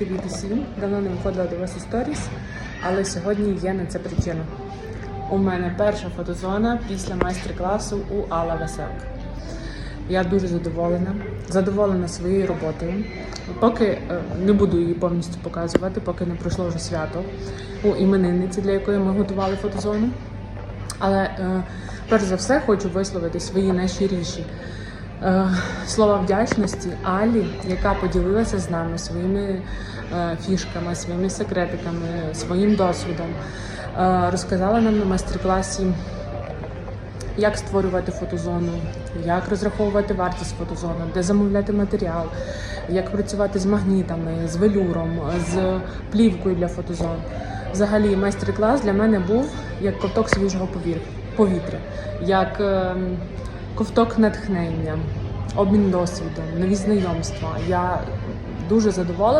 Привіт усім! Давно не виходила до вас у але сьогодні є на це причина. У мене перша фотозона після майстер-класу у Алла Веселка. Я дуже задоволена, задоволена своєю роботою. Поки е, не буду її повністю показувати, поки не пройшло вже свято у іменинниці, для якої ми готували фотозону. Але е, перш за все хочу висловити свої найщиріші слова вдячності Алі, яка поділилася з нами своїми е, фішками, своїми секретиками, своїм досвідом. Е, розказала нам на майстер-класі, як створювати фотозону, як розраховувати вартість фотозони, де замовляти матеріал, як працювати з магнітами, з велюром, з плівкою для фотозон. Взагалі, майстер-клас для мене був як ковток свіжого повітря, як ем, ковток натхнення, обмін досвідом, нові знайомства. Я дуже задоволена.